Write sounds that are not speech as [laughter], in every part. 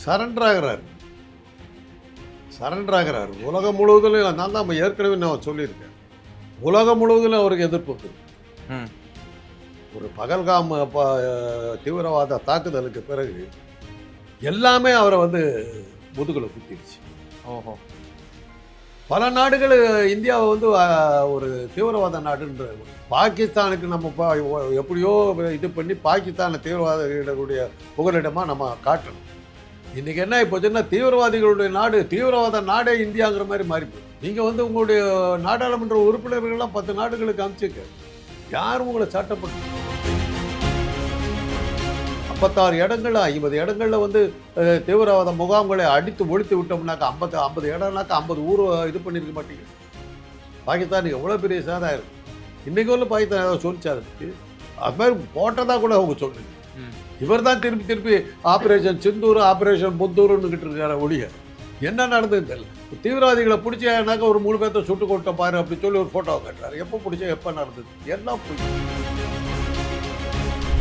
Surrender ஆகிறாரு surrender ஆகிறாரு உலகம் முழுவதும் நான் தான் நம்ம ஏற்கனவே நான் சொல்லியிருக்கேன். உலகம் முழுவதும் அவருக்கு எதிர்ப்பு ஒரு பகல்காம் தீவிரவாத தாக்குதலுக்கு பிறகு எல்லாமே அவரை வந்து முதுகில் குத்திடுச்சு ஓஹோ. பல நாடுகள் இந்தியாவை வந்து ஒரு தீவிரவாத நாடுன்ற பாகிஸ்தானுக்கு நம்ம எப்படியோ இது பண்ணி பாகிஸ்தானை தீவிரவாதிகளுடைய புகலிடமாக நம்ம காட்டணும். இன்றைக்கி என்ன இப்போச்சுன்னா தீவிரவாதிகளுடைய நாடு தீவிரவாத நாடே இந்தியாங்கிற மாதிரி மாறி நீங்கள் வந்து உங்களுடைய நாடாளுமன்ற உறுப்பினர்கள்லாம் பத்து நாடுகளுக்கு அமிச்சுக்க யாரும் உங்களை சட்டப்பட்டு ஐம்பத்தாறு இடங்கள்ல ஐம்பது இடங்களில் வந்து தீவிரவாத முகாம்களை அடித்து ஒழித்து விட்டோம்னாக்கா ஐம்பத்து ஐம்பது இடம்னாக்கா ஐம்பது ஊர் இது பண்ணியிருக்க மாட்டீங்க. பாகிஸ்தான் எவ்வளோ பெரிய சேதம் இருக்கு. இன்றைக்கு வந்து பாகிஸ்தான் ஏதாவது சொல்லிச்சு அதுக்கு அது மாதிரி போட்டதாக கூட அவங்க சொல்லுங்க இவர் தான் திருப்பி திருப்பி ஆப்ரேஷன் சிந்தூர் ஆப்ரேஷன் புத்தூர்னுக்கிட்டு இருக்காரு ஒழிய. என்ன நடந்ததுன்னு தெரியல. தீவிரவாதிகளை பிடிச்சானாக்கா ஒரு மூணு பேர்த்த சுட்டு கொட்ட பாரு அப்படின்னு சொல்லி ஒரு ஃபோட்டோ கட்டுறாரு. எப்போ பிடிச்சா எப்போ நடந்தது? எல்லாம் போய்.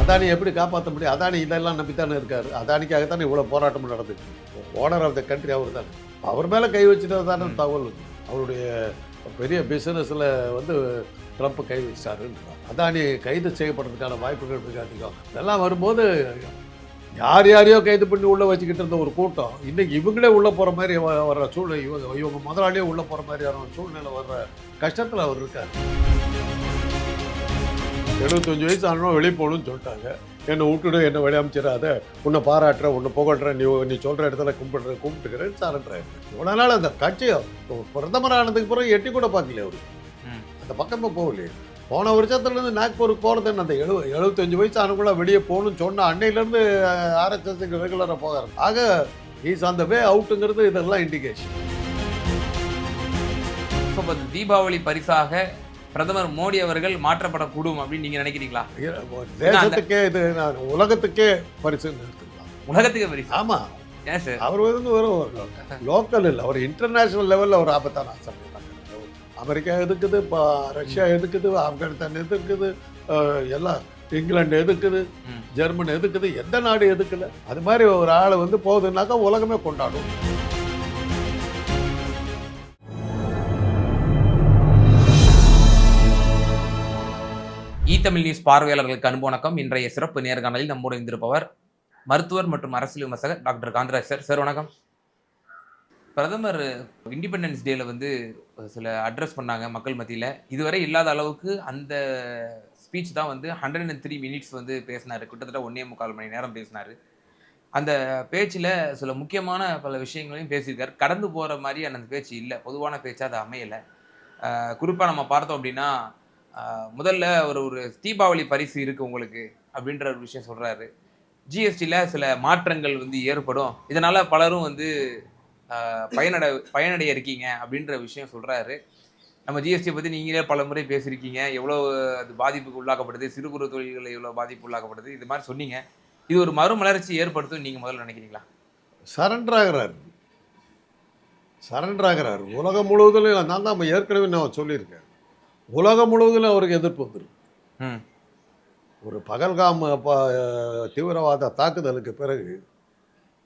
அதானி எப்படி காப்பாற்ற முடியும்? அதானி இதெல்லாம் நம்பி தானே இருக்கார். அதானிக்காக தானே இவ்வளோ போராட்டம் நடந்துச்சு ஓனர் ஆஃப் த கண்ட்ரி அவர் தானே அவர் மேலே கை வச்சுட்டு தானே தகவல். அவருடைய பெரிய பிஸ்னஸில் வந்து ட்ரம்ப் கைது வச்சாருன்றார் அதானி கைது செய்யப்படுறதுக்கான வாய்ப்புகள் மிக அதிகம். இதெல்லாம் வரும்போது யார் யாரையோ கைது பண்ணி உள்ளே வச்சுக்கிட்டு இருந்த ஒரு கூட்டம் இன்னைக்கு இவங்களே உள்ளே போகிற மாதிரி வ- வர்ற சூழ்நிலை இவங்க இவங்க முதலாளியே உள்ளே போகிற மாதிரியான சூழ்நிலை வர்ற கஷ்டத்தில் அவர் இருக்கார். எழுபத்தஞ்சு வயசு ஆனால் வெளியே போகணும்னு சொல்லிட்டாங்க. என்னை விட்டுடு என்னை வெளியே உன்னை பாராட்டுறேன் உன்னை புகழ்றேன் நீ நீ சொல்கிற இடத்துல கும்பிடுற கும்பிட்டுக்கிறேன் சாரன்றேன். இவ்வளோ நாள் அந்த கட்சியை பிரதமர் ஆனதுக்கு பிறகு எட்டி கூட பார்க்கல அவருக்கு அந்த பக்கமே போகலையே. போன வருஷத்துலேருந்து நாக்பூருக்கு போகிறது அந்த எழு எழுபத்தஞ்சு வயசு ஆனக்குள்ள வெளியே போகணும்னு சொன்ன அன்னையிலேருந்து ஆர்எஸ்எஸ்க்கு ரெகுலராக போகிறாரு ஆக இஸ் அந்த வே அவுட்டுங்கிறது இதெல்லாம் இண்டிகேஷன் இப்போ தீபாவளி பரிசாக பிரதமர் மோடி அவர்கள் மாற்றப்படக்கூடும் அப்படின்னு நீங்க நினைக்கிறீங்களா? தேசத்துக்கே இது நான் உலகத்துக்கே பரிசுன்னு எடுத்துக்கலாம். உலகத்துக்கு பரிசு? ஆமாம் அவர் வந்து வெறும் லோக்கல் இல்லை அவர் இன்டர்நேஷனல் லெவலில் ஒரு ஆபத்தான சமயம் அமெரிக்கா எதுக்குது? இப்போ ரஷ்யா எதுக்குது? ஆப்கானிஸ்தான் எதுக்குது? எல்லாம் இங்கிலாந்து எதுக்குது. ஜெர்மன் எதுக்குது? எந்த நாடு எதுக்குல அது மாதிரி ஒரு ஆள் வந்து போகுதுன்னாக்கா உலகமே கொண்டாடும். இ தமிழ் நியூஸ் பார்வையாளர்களுக்கு அன்பு வணக்கம். இன்றைய சிறப்பு நேர்காணலில் நம்மோடு இருந்திருப்பவர் மருத்துவர் மற்றும் அரசியல் விமர்சகர் டாக்டர் காந்தராஜ் சார். சார் வணக்கம். பிரதமர் இண்டிபெண்டன்ஸ் டேல வந்து சில அட்ரஸ் பண்ணாங்க மக்கள் மத்தியில். இதுவரை இல்லாத அளவுக்கு அந்த ஸ்பீச் தான் வந்து ஹண்ட்ரட் அண்ட் த்ரீ மினிட்ஸ் வந்து பேசினார். கிட்டத்தட்ட ஒன்னே முக்கால் மணி நேரம் பேசினார். அந்த பேச்சில் சில முக்கியமான பல விஷயங்களையும் பேசியிருக்கார். கடந்து போகிற மாதிரி அந்த பேச்சு இல்லை. பொதுவான பேச்சு அது அமையலை. குறிப்பாக நம்ம பார்த்தோம் அப்படின்னா முதல்ல ஒரு ஒரு தீபாவளி பரிசு இருக்குது உங்களுக்கு அப்படின்ற ஒரு விஷயம் சொல்கிறாரு ஜிஎஸ்டியில் சில மாற்றங்கள் வந்து ஏற்படும். இதனால் பலரும் வந்து பயனடை பயனடைய இருக்கீங்க அப்படின்ற விஷயம் சொல்றாரு. நம்ம ஜிஎஸ்டி பத்தி நீங்களே பல முறை பேசியிருக்கீங்க. எவ்வளோ அது பாதிப்புக்கு உள்ளாக்கப்படுது சிறு குறு தொழில்கள் எவ்வளோ பாதிப்பு உள்ளாக்கப்படுது இது மாதிரி சொன்னீங்க. இது ஒரு மறுமலர்ச்சி ஏற்படுத்தும் நீங்க முதல்ல நினைக்கிறீங்களா? சரண்டர் ஆகிறாரு. சரண்டர் ஆகிறாரு. உலகம் முழுவதும் நான் தான் ஏற்கனவே நான் சொல்லியிருக்கேன். உலகம் முழுவதும் அவருக்கு எதிர்ப்பு வந்துருக்கு ம். ஒரு பகல்காம் தீவிரவாத தாக்குதலுக்கு பிறகு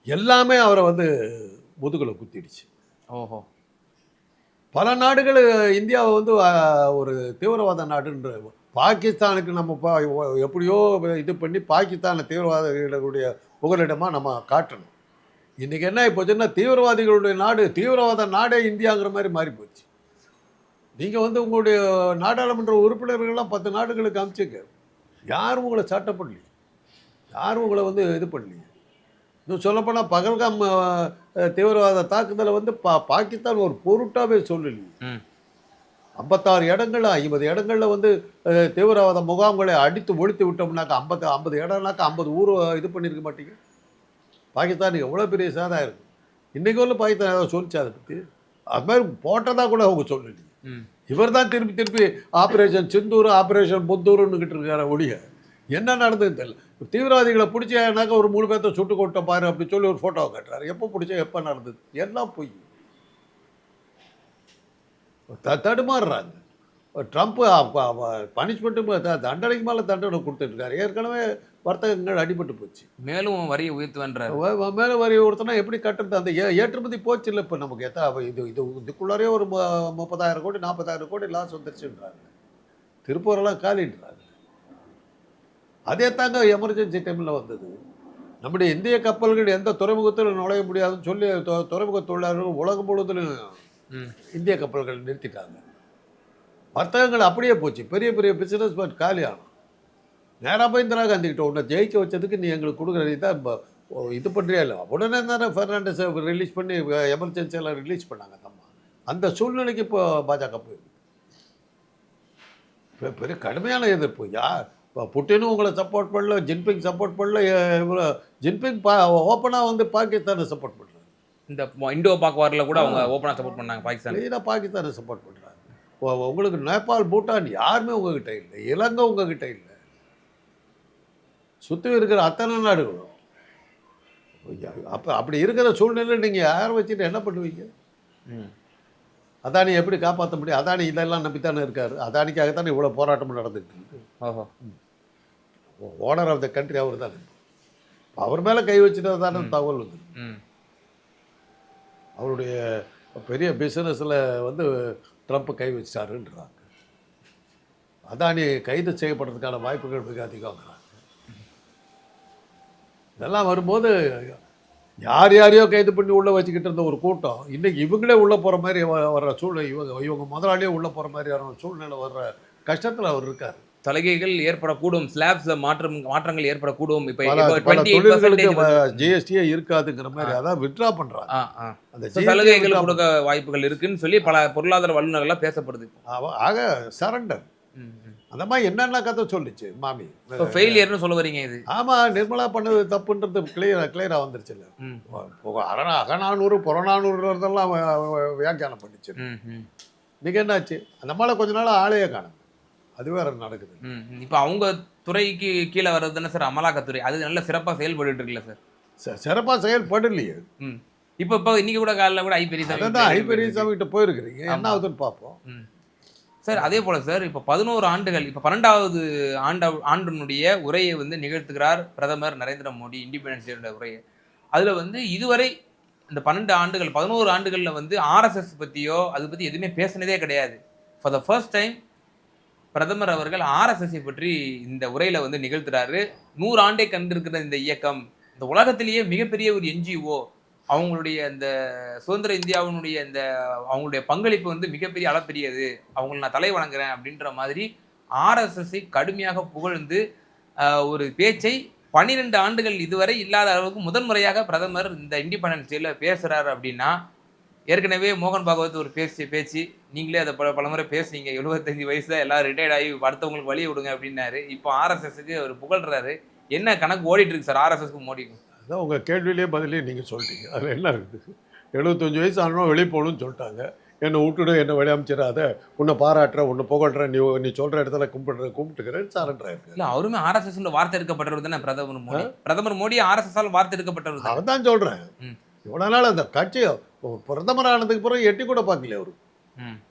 எல்லாமே அவரை வந்து முதுகில் குத்திடுச்சு. ஓஹோ. பல நாடுகள் இந்தியாவை வந்து ஒரு தீவிரவாத நாடுன்ற பாகிஸ்தானுக்கு நம்ம பா- எப்படியோ இது பண்ணி பாகிஸ்தானை தீவிரவாதிகளுடைய புகலிடமாக நம்ம காட்டணும். இன்றைக்கி என்ன போச்சுன்னா தீவிரவாதிகளுடைய நாடு தீவிரவாத நாடே இந்தியாங்கிற மாதிரி மாறி போச்சு நீங்கள் வந்து உங்களுடைய நாடாளுமன்ற உறுப்பினர்கள்லாம் பத்து நாடுகளுக்கு அனுப்பிச்சுங்க யாரும் உங்களை சட்டப்படலையே. யாரும் உங்களை வந்து இது பண்ணலையே. இன்னும் சொல்லப்போனால் பகல்காம் தீவிரவாத தாக்குதலை வந்து பா பாகிஸ்தான் ஒரு பொருட்டாவே சொல்லலையே ஐம்பத்தாறு இடங்கள்ல ஐம்பது இடங்கள்ல வந்து தீவிரவாத முகாம்களை அடித்து ஒழித்து விட்டோம்னாக்கா ஐம்பத்து ஐம்பது இடம்னாக்கா ஐம்பது ஊர் இது பண்ணியிருக்க மாட்டீங்க. பாகிஸ்தானுக்கு எவ்வளோ பெரிய சேதம் இருக்கு இன்றைக்கு உள்ள பாகிஸ்தான் ஏதாவது சொல்லிச்சு அதை பற்றி அது மாதிரி போட்டதா கூட அவங்க சொல்லலையே ம். இவர் தான் திருப்பி திருப்பி ஆப்ரேஷன் சிந்தூர் ஆப்ரேஷன் புத்தூர்னுக்கிட்டு இருக்கார ஒழிய. என்ன நடந்ததுன்னு தெரியல. தீவிரவாதிகளை பிடிச்சானாக்கா ஒரு மூணு பேர்த்த சுட்டு கொட்ட பாரு அப்படி சொல்லி ஒரு ஃபோட்டோ கட்டுறாரு. எப்போ பிடிச்சா எப்போ நடந்தது? எல்லாம் பொய்? த தடுமாறுறாங்க. ட்ரம்ப் பனிஷ்மெண்ட்டும் தண்டனைக்கு மேலே தண்டனை கொடுத்துட்ருக்காரு ஏற்கனவே வர்த்தகங்கள் அடிபட்டு போச்சு. மேலும் வரியை உயர்த்துவன்றார். வ- வ- மேல வரி ஒருத்தனா எப்படி கட்டுறது? அந்த ஏ- ஏற்றுமதி போச்சு இல்லை இப்போ நமக்கு. எத்தா இது இது இதுக்குள்ளாரே ஒரு முப்பதாயிரம் கோடி நாற்பதாயிரம் கோடி லாஸ் வந்துருச்சுன்றாங்க. திருப்பூரெல்லாம் காலின்றாங்க. அதே தாங்க எமர்ஜென்சி டைமில் வந்தது. நம்முடைய இந்திய கப்பல்கள் எந்த துறைமுகத்தில் நுழைய முடியாதுன்னு சொல்லி துறைமுக தொழிலாளர்கள் உலகம் முழுவதிலும். இந்திய கப்பல்கள் நிறுத்திட்டாங்க. வர்த்தகங்கள் அப்படியே போச்சு. பெரிய பெரிய பிசினஸ் மேன் காலியானோம் நேராக போய் இந்திரா காந்தி கிட்ட உன்னை ஜெயிக்க வச்சதுக்கு நீ எங்களுக்கு கொடுக்குற தான் இது பண்ணுறியா இல்லை? உடனே தானே ஃபெர்னாண்டஸ் ரிலீஸ் பண்ணி எமர்ஜென்சி எல்லாம் ரிலீஸ் பண்ணாங்க தம்மா அந்த சூழ்நிலைக்கு இப்போ பாஜக போயிருக்கு. பெரிய கடுமையான எதிர்ப்பு. யார்? புட்டினும் உங்களை சப்போர்ட் பண்ணல ஜின்பிங் சப்போர்ட் பண்ணல இவரு- ஜின்பிங் பா ஓப்பனாக வந்து பாகிஸ்தானை சப்போர்ட் பண்ணுறாரு இந்த இண்டோ பாக் வாரில் கூட அவங்க ஓப்பனா சப்போர்ட் பண்ணாங்க பாகிஸ்தான். க்ளீனாக பாகிஸ்தானை சப்போர்ட் பண்ணுறாங்க உங்களுக்கு நேபாள் பூட்டான் யாருமே உங்ககிட்ட இல்லை இலங்கை உங்ககிட்ட இல்லை. சுற்றி இருக்கிற அத்தனை நாடுகளும். அப்போ அப்படி இருக்கிற சூழ்நிலையில் நீங்கள் யாரை வச்சுட்டு என்ன பண்ணுவீங்க. அதானி எப்படி காப்பாற்ற முடியும்? அதானி இதெல்லாம் நம்பித்தானே இருக்காரு? அதானிக்காகத்தானே இவ்வளோ போராட்டம் நடந்துட்டு இருக்கு? ஓஹோ. ஓனர் ஆஃப் த கண்ட்ரி அவர் தானே. அவர் மேலே கை வச்சுட்டு தானே தகவல் வந்து. அவருடைய பெரிய பிஸ்னஸில் வந்து ட்ரம்ப் கை வச்சிட்டாருன்றாங்க. அதானி கைது செய்யப்படுறதுக்கான வாய்ப்புகள் மிக அதிகங்கிறாங்க இதெல்லாம் வரும்போது யார் யாரையோ கைது பண்ணி உள்ளே வச்சுக்கிட்டு இருந்த ஒரு கூட்டம் இன்னைக்கு இவங்களே உள்ளே போகிற மாதிரி வர்ற சூழ்நிலை இவங்க இவங்க முதலாளியே உள்ளே போகிற மாதிரியான ஒரு சூழ்நிலை வர்ற கஷ்டத்தில் அவர் இருக்கார். சலுகைகள் ஏற்படக்கூடும். ஸ்லாப்ஸ்ல மாற்றம் மாற்றங்கள் ஏற்படக்கூடும். இப்போ ஜிஎஸ்டியே இருக்காதுங்கிற மாதிரி அதான் வித்ட்ரா பண்ணுறாங்க அந்த சலுகைகள் கொடுக்க வாய்ப்புகள் இருக்குன்னு சொல்லி பல பொருளாதார வல்லுநர்கள்லாம் பேசப்படுது ஆக சரண்டர். அந்த மாதிரி என்னென்ன கதை சொல்லுச்சு மாமி? ஃபெயிலியர்னு சொல்ல வரீங்க இது. ஆமா நிர்மலா பண்ணது தப்புன்றது கிளியரா கிளியரா வந்துருச்சுல்ல. ம், இப்போ அரணா அகநானூறு புறநானூறுலாம் வியாக்கியானம் பண்ணிச்சு. இன்னைக்கு என்னாச்சு? அந்த மாதிரி கொஞ்ச நாள் ஆளையே காணும். அது வேற நடக்குது. இப்போ அவங்க துறைக்கு கீழே வர்றது தானே சார் அமலாக்கத்துறை? அது நல்ல சிறப்பா செயல்பட்டு இருக்குல்ல சார்? ச- சிறப்பா செயல்படலையே. ம். இப்போ இப்போ இன்னைக்கு கூட காலைல கூட ஐ பெரியசாமி அதான் ஐபெரியசாமி கிட்ட போயிருக்கிறீங்க. என்ன ஆகுதுன்னு பார்ப்போம். சார் அதே போல சார் இப்போ பதினோரு ஆண்டுகள் இப்போ பன்னெண்டாவது ஆண்ட ஆண்டினுடைய உரையை வந்து நிகழ்த்துகிறார் பிரதமர் நரேந்திர மோடி இண்டிபெண்டன்ஸ் டேயோட உரையை. அதில் வந்து இதுவரை இந்த பன்னெண்டு ஆண்டுகள் பதினோரு ஆண்டுகளில் வந்து ஆர்எஸ்எஸ் பற்றியோ அது பற்றி எதுவுமே பேசினதே கிடையாது. ஃபார் த ஃபர்ஸ்ட் டைம் பிரதமர் அவர்கள் ஆர்எஸ்எஸ்ஸை பற்றி இந்த உரையில் வந்து நிகழ்த்துறாரு. நூறு கண்டிருக்கிற இந்த இயக்கம் இந்த உலகத்திலேயே மிகப்பெரிய ஒரு என்ஜிஓ அவங்களுடைய அந்த சுதந்திர இந்தியாவினுடைய இந்த அவங்களுடைய பங்களிப்பு வந்து மிகப்பெரிய அளப்பெரியது. அவங்களை நான் தலை வணங்குறேன் அப்படின்ற மாதிரி ஆர்எஸ்எஸ்ஸை கடுமையாக புகழ்ந்து ஒரு பேச்சை பன்னிரெண்டு ஆண்டுகள் இதுவரை இல்லாத அளவுக்கு முதன்முறையாக பிரதமர் இந்த இண்டிபெண்டன்ஸ் டேல பேசுகிறார் அப்படின்னா ஏற்கனவே மோகன் பாகவத் ஒரு பேச்சு பேச்சு. நீங்களே அதை பல பலமுறை பேசுனீங்க. எழுபத்தஞ்சு வயசுல எல்லாரும் ரிட்டையர்ட் ஆகி அடுத்தவங்களுக்கு வழி விடுங்க அப்படின்னாரு. இப்போ ஆர்எஸ்எஸ்க்கு அவர் புகழ்றாரு. என்ன கணக்கு ஓடிட்டு இருக்கு சார்? ஆர்எஸ்எஸ்க்கு மோடிக்கும் அதான் உங்க கேள்வியிலே பதிலே நீங்க சொல்லிட்டீங்க. அதுல என்ன இருக்குது எழுபத்தஞ்சு வயசு ஆனோம் வெளியே போகணும்னு சொல்லிட்டாங்க. என்னை விட்டுடு என்னை வெளியே அமைச்சிடாத உன்னை பாராட்டுற உன்னை புகழ்ற நீ நீ சொல்ற இடத்துல கும்பிடுற கும்பிட்டுக்கிறேன்னு சாரன்றாரு இல்ல அவருமே ஆர்எஸ்எஸ் வார்த்தை எடுக்கப்பட்டவர் தானே பிரதமர் மோடி. பிரதமர் மோடி ஆர்எஸ்எஸ் ஆல் வார்த்தை எடுக்கப்பட்டவர் தானே? தான் சொல்கிறேன். இவ்வளோ நாள் அந்த கட்சி பிரதமர் ஆனதுக்கு பிறகு எட்டி கூட பார்க்கல அவரு.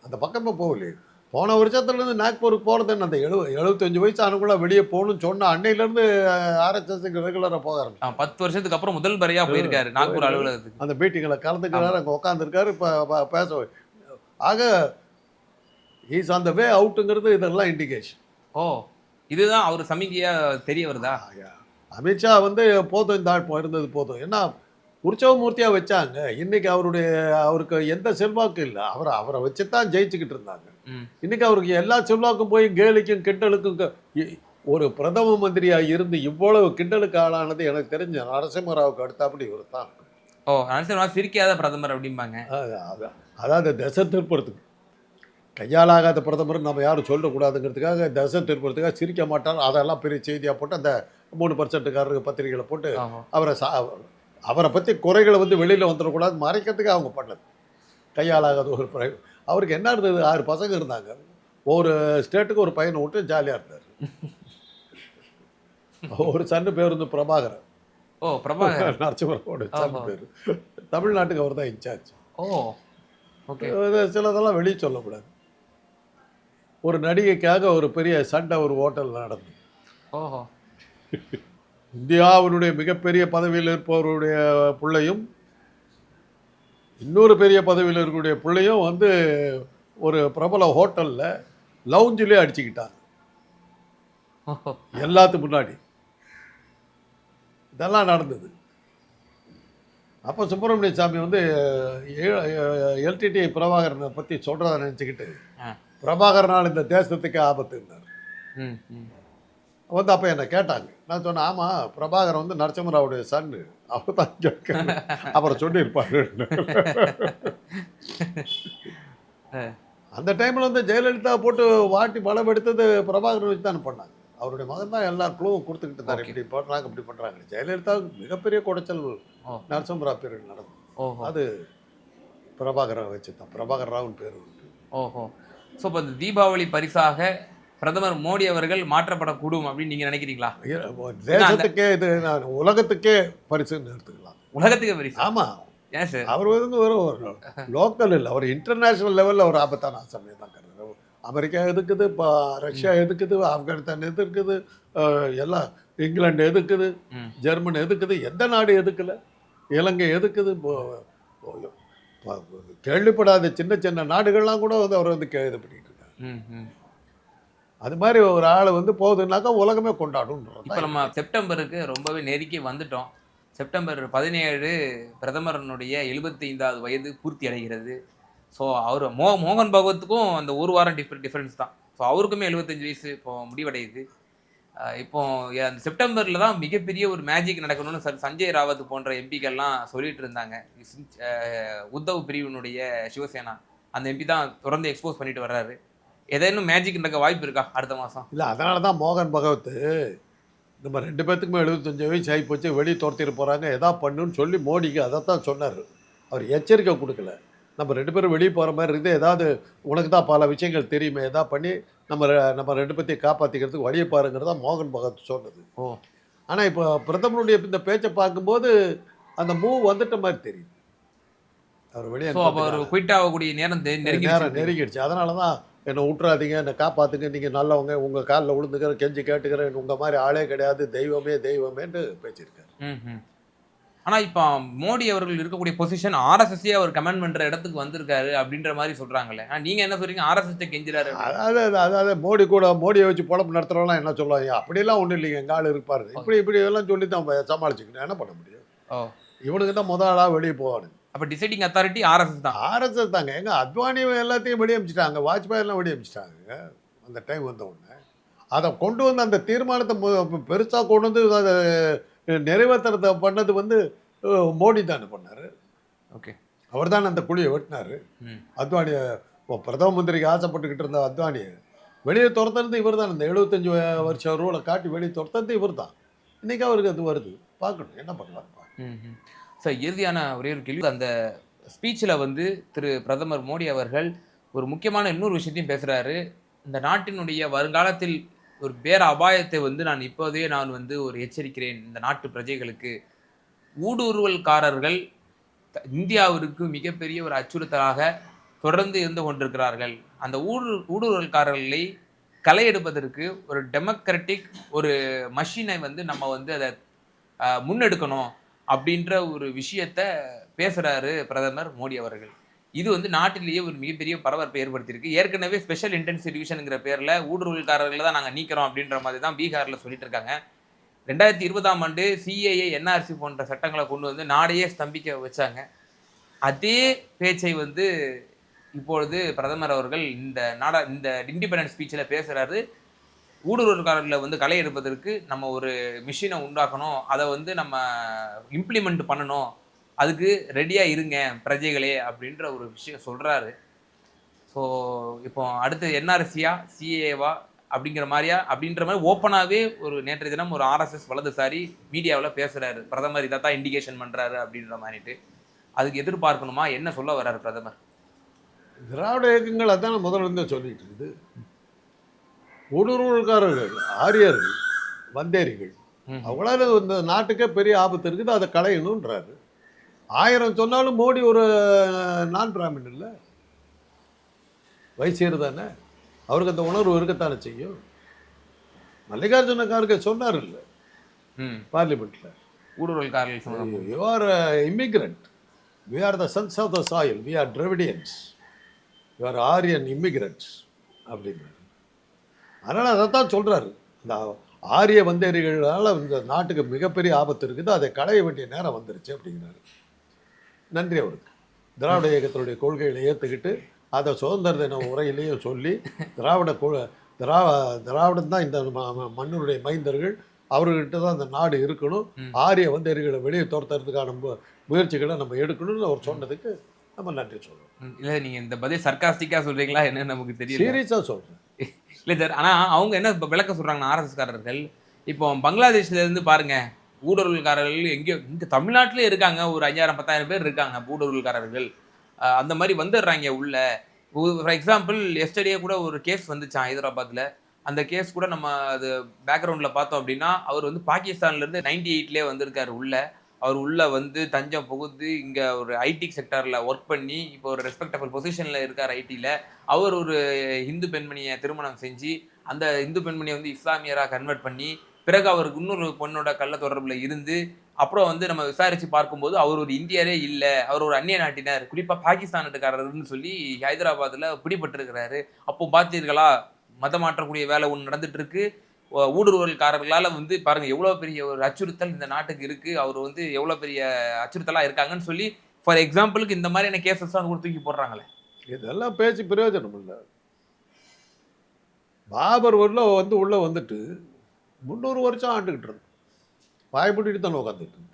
அந்த பக்கமே போகலையே. போன வருஷத்துலேருந்து நாக்பூருக்கு போகிறது அந்த எழு எழுபத்தஞ்சு வயசு ஆனக்குள்ள வெளியே போகணும்னு சொன்ன அன்னையிலேருந்து ஆர்எஸ்எஸ்க்கு ரெகுலராக போக ஆரம்பிச்சு. பத்து வருஷத்துக்கு அப்புறம் முதல் முறையா போயிருக்காரு நாக்பூர் அலுவலகத்துக்கு. அந்த மீட்டிங்கில் கலந்துக்கிறாரு அங்கே உட்காந்துருக்காரு இப்போ பேச ஆக ஈஸ் ஆன் த வே அவுட்டுங்கிறது இதெல்லாம் இண்டிகேஷன் ஓ இதுதான் அவர் சமிகையா தெரிய வருதா அமித்ஷா வந்து போதும் இந்த இருந்தது போதும். ஏன்னா உற்சவமூர்த்தியாக வச்சாங்க. இன்னைக்கு அவருடைய அவருக்கு எந்த செல்வாக்கு இல்லை. அவரை அவரை வச்சு தான் ஜெயிச்சுக்கிட்டு இருந்தாங்க. இன்னைக்கு அவருக்கு எல்லா செல்வாக்கும் போய் கேலிக்கும் கிண்டலுக்கும் ஒரு பிரதம மந்திரியா இருந்து இவ்வளவு கிண்டலுக்கு ஆளானது எனக்கு தெரிஞ்ச நரசிம்மராவுக்கு அடுத்தாப்படி இவர் தான். ஓ நினைச்சா சிரிக்காத பிரதமர் அப்படிம்பாங்க. அது- அது- அதாவது தசை திருப்பறதுக்கு. கையாலாகாத பிரதமர் நம்ம யாரும் சொல்லக்கூடாதுங்கிறதுக்காக தசை திருப்பறதுக்காக சிரிக்க மாட்டார். அதெல்லாம் பெரிய செய்தியாக போட்டு அந்த மூணு பர்சன்ட்டுக்காரருக்கு பத்திரிகைகளை போட்டு. அவரை சா அவரை பற்றி குறைகளை வந்து வெளியில் வந்துடக்கூடாது மறைக்கிறதுக்கு அவங்க பண்ணது கையாலாகாத ஒரு பிரை அவருக்கு என்ன இருந்தது? ஆறு பசங்க இருந்தாங்க. ஒரு ஸ்டேட்டுக்கு ஒரு பையனை விட்டு ஜாலியாக இருந்தார். ஒரு சன்னு பேர் வந்து பிரபாகரன். ஓ பிரபாகர் [laughs] நரசிம்மரோட சன்னு. பேர். தமிழ்நாட்டுக்கு அவர் தான் இன்சார்ஜ். ஓ ஓகே. சிலதெல்லாம் வெளியே சொல்லக்கூடாது. ஒரு நடிகைக்காக ஒரு பெரிய சண்டை ஒரு ஹோட்டல் நடந்தது. ஓஹோ. இந்தியாவினுடைய மிகப்பெரிய பதவியில் இருப்பவருடைய பிள்ளையும் இன்னொரு பெரிய பதவியில் இருக்கக்கூடிய பிள்ளையும் வந்து ஒரு பிரபல ஹோட்டலில் லவுஞ்சிலே அடிச்சுக்கிட்டாங்க. ஓஹோ எல்லாத்துக்கு முன்னாடி. இதெல்லாம் நடந்தது. அப்போ சுப்பிரமணிய சாமி வந்து எல்டிடி பிரபாகரனை பற்றி சொல்கிறத நினச்சிக்கிட்டு. பிரபாகரனால் இந்த தேசத்துக்கு ம் ம். வந்து அப்போ என்னை கேட்டாங்க. நான் சொன்னேன் ஆமாம் பிரபாகரன் வந்து நரசிம்மராவுடைய சன்னு அவர் தான் கேட்க அப்புறம் சொல்லியிருப்பாரு. அந்த டைமில் வந்து ஜெயலலிதா போட்டு வாட்டி பலம் எடுத்தது பிரபாகரன் வச்சு தானே பண்ணாங்க. அவருடைய மகன் தான் எல்லா க்ளூவும் கொடுத்துக்கிட்டு Okay. இப்படி பண்ணுறாங்க இப்படி பண்ணுறாங்க ஜெயலலிதாவுக்கு மிகப்பெரிய குடைச்சல். நரசிம்மராவ் பீரியட் நடந்தது. ஓஹோ. அது பிரபாகரன் வச்சு தான். பிரபாகர் ராவ்னு பேர் உண்டு. ஓஹோ. ஸோ இப்போ தீபாவளி பரிசாக பிரதமர் மோடி அவர்கள் மாற்றப்படக்கூடும் அப்படின்னு நீங்க நினைக்கிறீங்களா? தேசத்துக்கே இது உலகத்துக்கே பரிசுன்னு எடுத்துக்கலாம். உலகத்துக்கு பரிசு? ஆமாம் ஏன் சார்? அவர் வந்து ஒரு லோக்கல் இல்லை. அவர் இன்டர்நேஷ்னல் லெவலில் ஒரு ஆபத்தான ஆசாமியை தான் கருது அமெரிக்கா எதுக்குது? இப்போ ரஷ்யா எதுக்குது? ஆப்கானிஸ்தான் அஹ் எல்லாம் இங்கிலாந்து எதுக்குது? ஜெர்மன் எதுக்குது? எந்த நாடு எதுக்கல? இலங்கை எதுக்குது? கேள்விப்படாத சின்ன சின்ன நாடுகள்லாம் கூட வந்து அவர் வந்து கே- இது பண்ணிட்டு ம். அது மாதிரி ஒரு ஆள் வந்து போகுதுன்னாக்கா உலகமே இப்போ கொண்டாடும் நம்ம செப்டம்பருக்கு ரொம்பவே நெருக்கி வந்துட்டோம். செப்டம்பர் பதினேழு பிரதமரனுடைய எழுபத்தைந்தாவது வயது பூர்த்தி அடைகிறது. ஸோ அவர் மோ மோகன் பகவத்துக்கும் அந்த ஒரு வாரம் டிஃபர் டிஃப்ரென்ஸ் தான். ஸோ அவருக்குமே எழுபத்தஞ்சு வயசு இப்போ முடிவடையுது. இப்போ அந்த செப்டம்பரில் தான் மிகப்பெரிய ஒரு மேஜிக் நடக்கணும்னு ச- சஞ்சய் ராவத் போன்ற எம்பிக்கள்லாம் சொல்லிட்டு இருந்தாங்க. உத்தவ் பிரிவினுடைய சிவசேனா. அந்த எம்பி தான் தொடர்ந்து எக்ஸ்போஸ் பண்ணிட்டு வர்றாரு. ஏதேனும் மேஜிக் நடக்க வாய்ப்பு இருக்கா அடுத்த மாதம் இல்லை அதனால தான் மோகன் பகவத் நம்ம ரெண்டு பேத்துக்குமே எழுபத்தஞ்சு வயசு ஆகி போச்சு வெளியே துரத்திட்டு போகிறாங்க எதா பண்ணுன்னு சொல்லி மோடிக்கு அதை தான் சொன்னார். அவர் எச்சரிக்கை கொடுக்கல. நம்ம ரெண்டு பேரும் வெளியே போகிற மாதிரி இருக்குது ஏதாவது உனக்கு தான் பல விஷயங்கள் தெரியுமே எதா பண்ணி நம்ம நம்ம ரெண்டு பேத்தையும் காப்பாற்றிக்கிறதுக்கு வழியை பாருங்கிறதா மோகன் பகவத் சொன்னது. ஓ. ஆனால் இப்போ பிரதமருடைய இந்த பேச்சை பார்க்கும்போது அந்த மூவ் வந்துட்ட மாதிரி தெரியுது. அவர் வெளியே ஒரு குயிட் ஆகக்கூடிய நேரம் தெ- நெருங்கி நேரம் நெருங்கிடுச்சு. அதனால தான் என்னை விட்றாதீங்க என்னை காப்பாற்றுங்க நீங்கள் நல்லவங்க உங்கள் காலில் விழுந்துக்கிறேன் கெஞ்சி கேட்டுக்கிறேன் உங்கள் மாதிரி ஆளே கிடையாது தெய்வமே தெய்வமேன்னு பேசியிருக்காரு. ம் ஆனா இப்போ மோடி அவர்கள் இருக்கக்கூடிய பொசிஷன் ஆர்எஸ்எஸ்ஸே அவர் கமெண்ட் பண்ற இடத்துக்கு வந்திருக்காரு அப்படின்ற மாதிரி சொல்றாங்கல்ல ஆனா நீங்க என்ன சொல்றீங்க? ஆர்எஸ்எஸ் கெஞ்சுறாரு அதாவது அதாவது மோடி கூட மோடியை வச்சு பொழப்பு நடத்துகிறவங்களாம் என்ன சொல்லுவாங்க? அப்படியெல்லாம் ஒன்றும் இல்லைங்க எங்கள் ஆள் இருப்பார். இப்படி இப்படி எல்லாம் சொல்லி தான் சமாளிச்சுக்கணும் என்ன பண்ண முடியும்? இவனுக்கு தான் முத ஆளாக வெளியே போவானுங்க. அப்ப டிசைடிங் அத்தாரிட்டி ஆர்எஸ்எஸ் தான். ஆர்எஸ்எஸ் தாங்க. எங்க அத்வானி எல்லாத்தையும் வெடி அமிச்சிட்டாங்க. வாஜ்பாய் எல்லாம் வெடி அமிச்சிட்டாங்க. அந்த டைம் வந்த உடனே. அதை கொண்டு வந்து அந்த தீர்மானத்தை பெருசாக கொண்டு வந்து அதை நிறைவேற்றுறத பண்ணது வந்து மோடி தானே பண்ணார். ஓகே அவர் தான் அந்த குழியை வெட்டினார். அத்வானியை பிரதம மந்திரிக்கு ஆசைப்பட்டுக்கிட்டு இருந்த அத்வானியை வெளியே துரத்துறது இவர் தான். இந்த எழுபத்தஞ்சு வருஷம் ரூலை காட்டி வெளியே துரத்துறது இவர் தான். இன்றைக்கி அவருக்கு அது வருது. பார்க்கணும். என்ன பண்ணலாம் சார் இறுதியான ஒரே ஒரு கேள்வி. அந்த ஸ்பீச்சில் வந்து திரு பிரதமர் மோடி அவர்கள் ஒரு முக்கியமான இன்னொரு விஷயத்தையும் பேசுகிறாரு இந்த நாட்டினுடைய வருங்காலத்தில் ஒரு பேர அபாயத்தை வந்து நான் இப்போதே நான் வந்து ஒரு எச்சரிக்கிறேன். இந்த நாட்டு பிரஜைகளுக்கு ஊடுருவல்காரர்கள் த- இந்தியாவிற்கு மிகப்பெரிய ஒரு அச்சுறுத்தலாக தொடர்ந்து இருந்து கொண்டிருக்கிறார்கள். அந்த ஊடு ஊடுருவல்காரர்களை களை எடுப்பதற்கு ஒரு டெமோக்ராட்டிக் ஒரு மஷினை வந்து நம்ம வந்து அதை முன்னெடுக்கணும். அப்படின்ற ஒரு விஷயத்த பேசுறாரு பிரதமர் மோடி அவர்கள். இது வந்து நாட்டிலேயே ஒரு மிகப்பெரிய பரபரப்பை ஏற்படுத்தியிருக்கு. ஏற்கனவே ஸ்பெஷல் இன்டென்சிவ் டிவிஷனுங்கிற பேரில் ஊடுருவல்காரர்களை தான் நாங்கள் நீக்கிறோம் அப்படின்ற மாதிரி தான் பீகாரில் சொல்லிட்டு இருக்காங்க. ரெண்டாயிரத்தி இருபதாம் ஆண்டு சிஏஏ என்ஆர்சி போன்ற சட்டங்களை கொண்டு வந்து நாடையே ஸ்தம்பிக்க வச்சாங்க. அதே பேச்சை வந்து இப்பொழுது பிரதமர் அவர்கள் இந்த நாடா இந்த இண்டிபெண்டன்ஸ் ஸ்பீச்சில் பேசுகிறாரு ஊடுருவல்காரர்களை வந்து களை எடுப்பதற்கு நம்ம ஒரு மிஷினை உண்டாக்கணும். அதை வந்து நம்ம இம்ப்ளிமெண்ட் பண்ணணும். அதுக்கு ரெடியாக இருங்க பிரஜைகளே அப்படின்ற ஒரு விஷயம் சொல்கிறாரு ஸோ இப்போ அடுத்து என்ஆர்சியா சிஏவா அப்படிங்கிற மாதிரியா? அப்படின்ற மாதிரி ஓப்பனாகவே ஒரு நேற்றைய தினம் ஒரு ஆர்எஸ்எஸ் வலதுசாரி மீடியாவில் பேசுகிறாரு பிரதமர் இதை தான் இண்டிகேஷன் பண்ணுறாரு அப்படின்ற மாதிரிட்டு. அதுக்கு எதிர்பார்க்கணுமா? என்ன சொல்ல வர்றாரு பிரதமர்? திராவிட இயக்கங்கள் அதான் முதல்ல இருந்தே சொல்லிட்டு இருக்குது. ஊடுருவல்காரர்கள் ஆரியர்கள் வந்தேரிகள். அவங்களால இந்த நாட்டுக்கே பெரிய ஆபத்து இருக்குது அதை களையணுன்றாரு. ஆயிரம் சொன்னாலும் மோடி ஒரு நான் பிராமின் இல்லை. வைசியர் தானே. அவருக்கு அந்த உணர்வு இருக்கத்தானே செய்யும்? மல்லிகார்ஜுன கார்கே சொன்னார் இல்லை. பார்லிமெண்ட்ல. ஊடுருவல்காரர்கள் you are immigrant we are the sons of the soil we are Dravidians you are Aryan immigrants அப்படின்னு அதனால் அதை தான் சொல்கிறாரு இந்த ஆரிய வந்தேரிகளால் இந்த நாட்டுக்கு மிகப்பெரிய ஆபத்து இருக்குது. அதை களைய வேண்டிய நேரம் வந்துருச்சு அப்படிங்கிறாரு. நன்றி அவருக்கு. திராவிட இயக்கத்தினுடைய கொள்கைகளை ஏற்றுக்கிட்டு அதை சுதந்திர தின உரையிலையும் சொல்லி திராவிட கொ திராவ திராவிடம் தான் இந்த மண்ணினுடைய மைந்தர்கள். அவர்கிட்ட தான் இந்த நாடு இருக்கணும். ஆரிய வந்தேரிகளை வெளியே துரத்துறதுக்கான முயற்சிகளை நம்ம எடுக்கணும்னு அவர் சொன்னதுக்கு நம்ம நன்றி சொல்றோம். ம், இல்ல நீங்க இந்த பதில் சர்க்காஸ்டிக்கா சொல்றீங்களா என்ன நமக்கு தெரியல. சீரியஸாக சொல்றேன். இல்லை சார் ஆனால் அவங்க என்ன இப்போ விளக்க சொல்கிறாங்கன்னா ஆர்எஸ்எஸ்காரர்கள் இப்போ பங்களாதேஷ்லேருந்து பாருங்கள் ஊடுருவல்காரர்கள் எங்கேயோ இங்கே தமிழ்நாட்டிலே இருக்காங்க ஒரு ஐயாயிரம் பத்தாயிரம் பேர் இருக்காங்க ஊடுருவல்காரர்கள். அந்த மாதிரி வந்துடுறாங்க உள்ள. ஃபார் எக்ஸாம்பிள் எஸ்டடியே கூட ஒரு கேஸ் வந்துச்சான் ஹைதராபாத்தில் அந்த கேஸ் கூட நம்ம அது பேக்ரவுண்டில் பார்த்தோம் அப்படின்னா அவர் வந்து பாகிஸ்தான்லேருந்து நைன்டி எயிட்லேயே வந்திருக்காரு உள்ள. அவர் உள்ள வந்து தஞ்சம் புகுந்து இங்க ஒரு ஐடி செக்டர்ல ஒர்க் பண்ணி இப்போ ஒரு ரெஸ்பெக்டபிள் பொசிஷன்ல இருக்கார் ஐடில அவர் ஒரு இந்து பெண்மணியை திருமணம் செஞ்சு அந்த இந்து பெண்மணியை வந்து இஸ்லாமியராக கன்வெர்ட் பண்ணி பிறகு அவருக்கு இன்னொரு பொண்ணோட கள்ள தொடர்புல இருந்து அப்புறம் வந்து நம்ம விசாரிச்சு பார்க்கும்போது அவர் ஒரு இந்தியரே இல்லை அவர் ஒரு அந்நிய நாட்டினர் குறிப்பா பாகிஸ்தான் நாட்டுக்காரர்னு சொல்லி ஹைதராபாத்ல பிடிபட்டிருக்கிறாரு. அப்போ பார்த்தீர்களா மதம் மாற்றக்கூடிய வேலை ஒன்று நடந்துட்டு இருக்கு. ஊடுருவல்காரர்களால் வந்து பாருங்கள் எவ்வளோ பெரிய ஒரு அச்சுறுத்தல் இந்த நாட்டுக்கு இருக்குது அவர் வந்து எவ்வளோ பெரிய அச்சுறுத்தலாக இருக்காங்கன்னு சொல்லி ஃபார் எக்ஸாம்பிளுக்கு இந்த மாதிரியான கேசஸ் தான் கூட தூக்கி போடுறாங்களே. இதெல்லாம் பேச்சு பிரயோஜனம் இல்லை. பாபர் உள்ள வந்து உள்ள வந்துட்டு முந்நூறு வருஷம் ஆண்டுகிட்டு இருக்கு. வாய்ப்பிட்டு தான் உட்காந்துட்டு இருந்து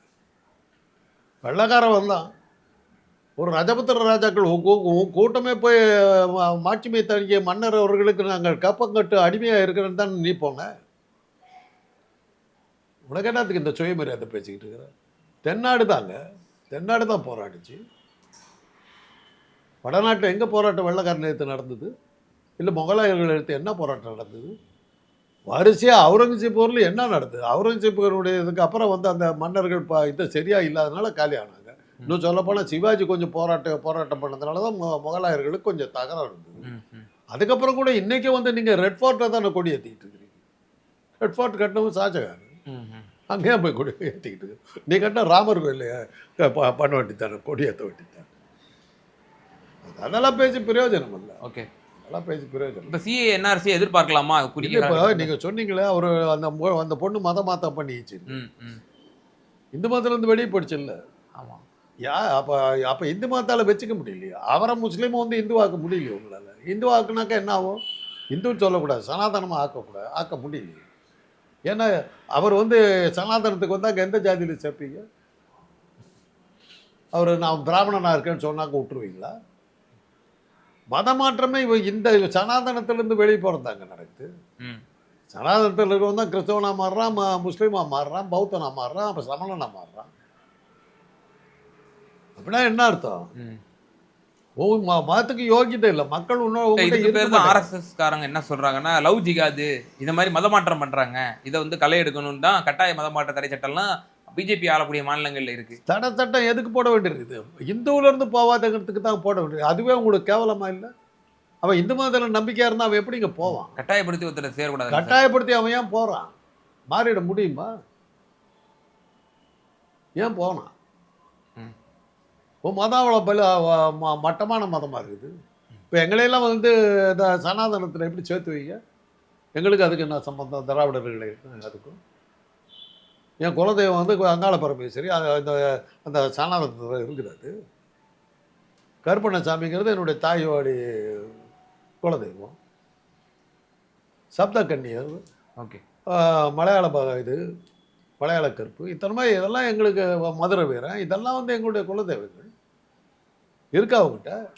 வெள்ளக்காரன் வந்தான். ஒரு ரஜபுத்திர ராஜாக்கள் கூ- உன் கூட்டமே போய் மாட்சிமை தங்கிய மன்னர் அவர்களுக்கு நாங்கள் கப்பங்கட்டு அடிமையாக இருக்கிறேன்னு தான் நீ போன? உனக்கு என்னத்துக்கு இந்த சுயமரியாதை பேசிக்கிட்டு இருக்கிற? தென்னாடு தாங்க. தென்னாடு தான் போராடிச்சு. வடநாட்டில் எங்கே போராட்டம் வெள்ளக்காரன் எடுத்து நடந்தது? இல்லை முகலாயர்கள் எடுத்து என்ன போராட்டம் நடந்தது? வரிசையாக அவுரங்கசீப் ஊரில் என்ன நடந்தது? அவுரங்கசீப்புடைய இதுக்கு அப்புறம் வந்து அந்த மன்னர்கள் ப இது சரியாக இல்லாதனால காலி ஆனாங்க. இன்னும் சொல்லப்போனால் சிவாஜி கொஞ்சம் போராட்டம் போராட்டம் பண்ணதுனால தான் முகலாயர்களுக்கு கொஞ்சம் தகராறு இருந்தது. அதுக்கப்புறம் கூட இன்றைக்கி வந்து நீங்கள் ரெட் ஃபோர்ட்டை தானே கொடி ஏற்றிக்கிட்டு இருக்கிறீங்க. ரெட் ஃபோர்ட் கட்டினவங்க ஷாஜகான். அங்கேயே போய் கொடி ஏற்றிக்கிட்டு. நீ கட்டின ராமர் கோயில் பண்ண வேண்டித்தானே கொடி ஏற்ற வேண்டித்தானே அதெல்லாம் பேசி பிரயோஜனம் இல்லை. ஓகே. அதெல்லாம் பேசி பிரயோஜனம் இப்ப சிஏ என்ஆர்சி எதிர்பார்க்கலாமா? குறுகிய இப்போ? நீங்கள் சொன்னீங்களே அவர் அந்த அந்த பொண்ணு மத மாத்தம் பண்ணிச்சு. இந்து மதத்துலேருந்து வெளியே போயிடுச்சு இல்லை? ஆமா. யா அப்போ அப்போ இந்து மதத்தால் வச்சுக்க முடியலையா? அவரை முஸ்லீமை வந்து இந்துவாக்க முடியலையே உங்களால்? இந்துவாக்குனாக்கா என்ன ஆகும்? இந்துன்னு சொல்லக்கூடாது சனாதனமாக ஆக்கக்கூடாது ஆக்க முடியலையே? ஏன்னா அவர் வந்து சனாதனத்துக்கு வந்து அங்கே எந்த ஜாதியில் சேர்ப்பீங்க? அவர் நான் பிராமணனாக இருக்கேன்னு சொன்னாக்க விட்டுருவீங்களா மத மாற்றமே இவ இந்த சனாதனத்திலேருந்து வெளியே போகிறதாங்க நடக்குது. சனாதனத்தில் இருக்கவன் தான் கிறிஸ்தவனாக மாறுறான் ம- முஸ்லீமா மாறுறான் பௌத்தனாக மாறுறான் அப்போ சமணனாக மாறுறான். அப்படின்னா என்ன அர்த்தம். ஓ மதத்துக்கு யோகியதை இல்லை. மக்கள் இன்னும். ஆர்எஸ்எஸ் காரங்க என்ன சொல்றாங்கன்னா லவ் ஜிகாது இந்த மாதிரி மதமாற்றம் பண்றாங்க. இதை வந்து களை எடுக்கணும்னு தான் கட்டாய மதமாற்ற தடை சட்டம்லாம் பிஜேபி ஆளக்கூடிய மாநிலங்கள்ல இருக்கு. தடை சட்டம் எதுக்கு போட வேண்டியிருக்குது இந்துவுல இருந்து போவாதங்கிறதுக்கு தான் போட வேண்டியது. அதுவே உங்களுக்கு கேவலமா இல்லை? அவன் இந்து மதத்தில் நம்பிக்கையா இருந்தா அவன் எப்படி இங்க போவான்? கட்டாயப்படுத்தி ஒருத்தர் சேரக்கூடாது கட்டாயப்படுத்தி அவன் ஏன் போறான்? மாறிட முடியுமா? ஏன் போனான். உன் மதம் அவ்வளோ பல மட்டமான மதமாக இருக்குது. இப்போ எங்களையெல்லாம் வந்து இந்த சனாதனத்தில் எப்படி சேர்த்து வைங்க? எங்களுக்கு அதுக்கு என்ன சம்பந்தம்? திராவிடர்களை அதுக்கும். என் குலதெய்வம் வந்து அங்காள பரமேஸ்வரி அது- அந்த அந்த சனாதனத்தில் இருக்குது அது கருப்பண்ணசாமிங்கிறது என்னுடைய தாய்வாடி குலதெய்வம். சப்த கன்னியர் ஓகே மலையாள இது மலையாள கருப்பு. இத்தனை மாதிரி இதெல்லாம் எங்களுக்கு மதுரை வீரன். இதெல்லாம் வந்து எங்களுடைய குலதெய்வங்கள். இருக்கா அவங்ககிட்ட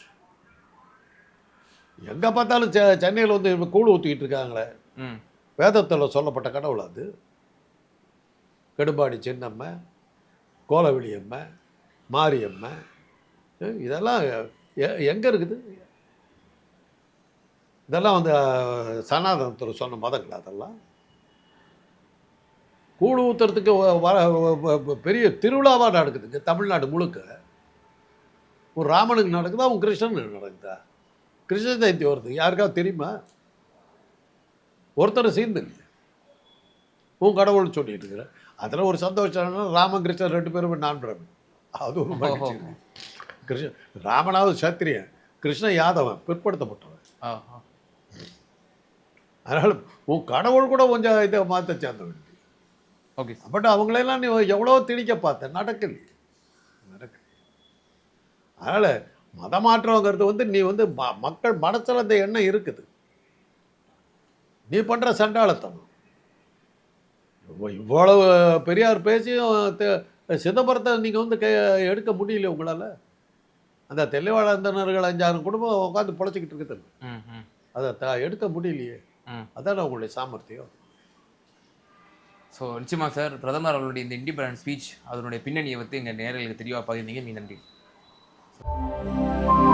எங்கே பார்த்தாலும் செ சென்னையில் வந்து கூழ் ஊற்றிக்கிட்டு இருக்காங்களே. ம். வேதத்தில் சொல்லப்பட்ட கடவுள் அது. கெடும்பாடி சின்னம்மை கோலவெளியம்மை மாரியம்மை. இதெல்லாம் எங்கே இருக்குது? இதெல்லாம் வந்து சனாதனத்தில் சொன்ன மதங்கள் அதெல்லாம். கூழ் ஊத்துறதுக்கு வ- வ- வ- வ- பெரிய திருவிழாவாக நடக்குதுங்க தமிழ்நாடு முழுக்க. ஒரு ராமனுக்கு நடக்குதா உன் கிருஷ்ணனுக்கு நடக்குதா? கிருஷ்ண ஜெயந்தி வருது. யாருக்காவது தெரியுமா? ஒருத்தர் சேர்ந்து இல்லையே உன் கடவுள் சொல்லிட்டு இருக்கிற. அதில் ஒரு சந்தோஷம் ராமகிருஷ்ணன் ரெண்டு பேரும் நான் அது ஒரு மகிழ்ச்சி. இருக்கு. கிருஷ்ண ராமனாவது சத்திரியன் கிருஷ்ணன் யாதவன் பிற்படுத்தப்பட்டவன். அதனால உன் கடவுள் கூட கொஞ்சம் இதை மாற்ற சேர்ந்தவன். ஓகே. சார் பட் அவங்களெல்லாம் நீ எவ்வளோ திணிக்க பார்த்த நடக்கலையே. நடக்க அதனால் மதமாற்றங்கிறது வந்து நீ வந்து ம- மக்கள் மனசில் அந்த எண்ணம் இருக்குது. நீ பண்ணுற சண்டாளத்தனம். இவ்வ- இவ்வளவு பெரியார் பேசியும் சிதம்பரத்தை நீங்கள் வந்து கே எடுக்க முடியல உங்களால். அந்த தெளிவாளந்தனர்கள் அஞ்சாறு குடும்பம் உட்காந்து பொழைச்சிக்கிட்டு இருக்குது. அதை த எடுக்க முடியலையே. அதானே உங்களுடைய சாமர்த்தியம். ஸோ நிச்சயமா சார் பிரதமர் அவர்களுடைய இந்த இண்டிபெண்டன்ஸ் ஸ்பீச் அதனுடைய பின்னணியை வந்து எங்கள் நேரலுக்கு தெளிவாக பகிர்ந்தீங்க. மீ நன்றி. Thank you.